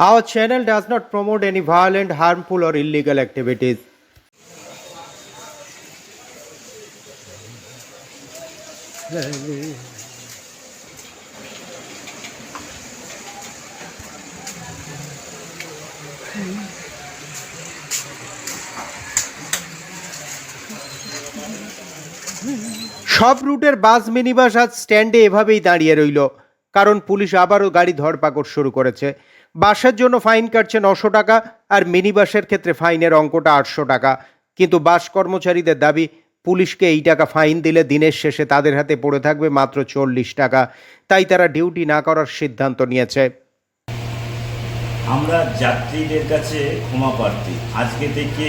Our channel does not promote any violent, harmful, or illegal activities. সব রুটের bus minibus আজ স্ট্যান্ডে এভাবেই দাঁড়িয়ে রইল কারণ পুলিশ আবারও গাড়ি ধরপাকড় শুরু করেছে। বাসের জন্য ফাইন কাটছে নশো টাকা আর মিনিবাসের ক্ষেত্রে ফাইনের অঙ্কটা আটশো টাকা। কিন্তু বাস কর্মচারীদের দাবি, পুলিশকে এই টাকা ফাইন দিলে দিনের শেষে তাদের হাতে পড়ে থাকবে মাত্র চল্লিশ টাকা। তাই তারা ডিউটি না করার সিদ্ধান্ত নিয়েছে। আমরা যাত্রীদের কাছে ক্ষমা প্রার্থী। আজকে থেকে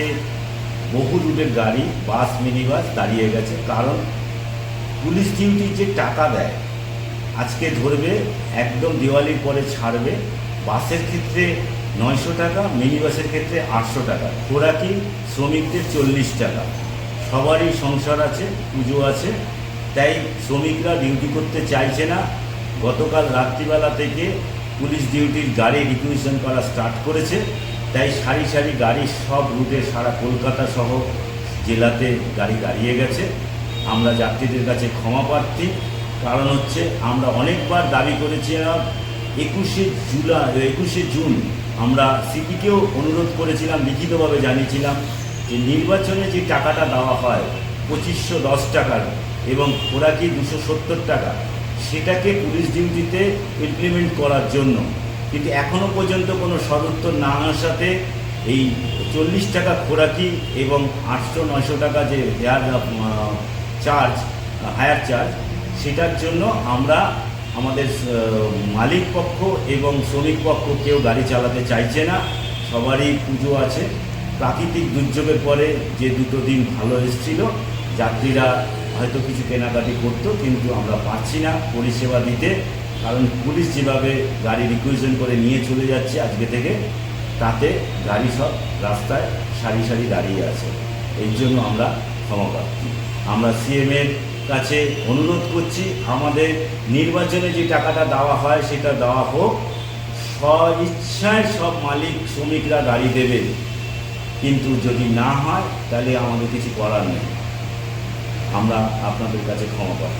বহু রুটের গাড়ি, বাস মিনি বাস দাঁড়িয়ে গেছে। কারণ পুলিশ ডিউটি যে টাকা দেয় আজকে ধরবে, একদম দিওয়ালির পরে ছাড়বে। বাসের ক্ষেত্রে নয়শো টাকা মিনি বাসের ক্ষেত্রে আটশো টাকা। খোরাকি শ্রমিকদের চল্লিশ টাকা? সবারই সংসার আছে, পুজো আছে। তাই শ্রমিকরা ডিউটি করতে চাইছে না। গতকাল রাত্রিবেলা থেকে পুলিশ ডিউটির গাড়ি রিকুইশন করা স্টার্ট করেছে। তাই সারি সারি গাড়ি সব রুটে সারা কলকাতা সহ জেলাতে গাড়ি দাঁড়িয়ে গেছে। আমরা যাত্রীদের কাছে ক্ষমা প্রার্থী। কারণ হচ্ছে আমরা অনেকবার দাবি করেছিলাম একুশে জুলাই একুশে জুন আমরা সিপিকেও অনুরোধ করেছিলাম, লিখিতভাবে জানিয়েছিলাম যে নির্বাচনে যে টাকাটা দেওয়া হয়, পঁচিশশো দশ টাকার এবং খোরাকি দুশো সত্তর টাকা, সেটাকে পুলিশ ডিউটিতে ইমপ্লিমেন্ট করার জন্য। কিন্তু এখনও পর্যন্ত কোনো সদুত্তর না আসাতে এই চল্লিশ টাকা খোরাকি এবং আটশো নয়শো টাকা যে হেয়ার চার্জ হায়ার চার্জ সেটার জন্য আমরা আমাদের মালিক পক্ষ এবং শ্রমিক পক্ষ কেউ গাড়ি চালাতে চাইছে না, সবারই পুজো আছে। প্রাকৃতিক দুর্যোগের পরে যে দুটো দিন ভালো এসেছিল, যাত্রীরা হয়তো কিছু কেনাকাটি করতো, কিন্তু আমরা পারছি না পরিষেবা দিতে, কারণ পুলিশ যেভাবে গাড়ি রিকুইশন করে নিয়ে চলে যাচ্ছে আজকে থেকে, তাতে গাড়ি সব রাস্তায় সারি সারি দাঁড়িয়ে আছে। এই জন্য আমরা ক্ষমা আমরা সিএমের কাছে অনুরোধ করছি, আমাদের নির্বাচনে যে টাকাটা দেওয়া হয় সেটা দেওয়া হোক। স্বইচ্ছায় সব মালিক শ্রমিকরা গাড়ি দেবে। কিন্তু যদি না হয়, তাহলে আমাদের কিছু করার নেই। আমরা আপনাদের কাছে ক্ষমা পাবো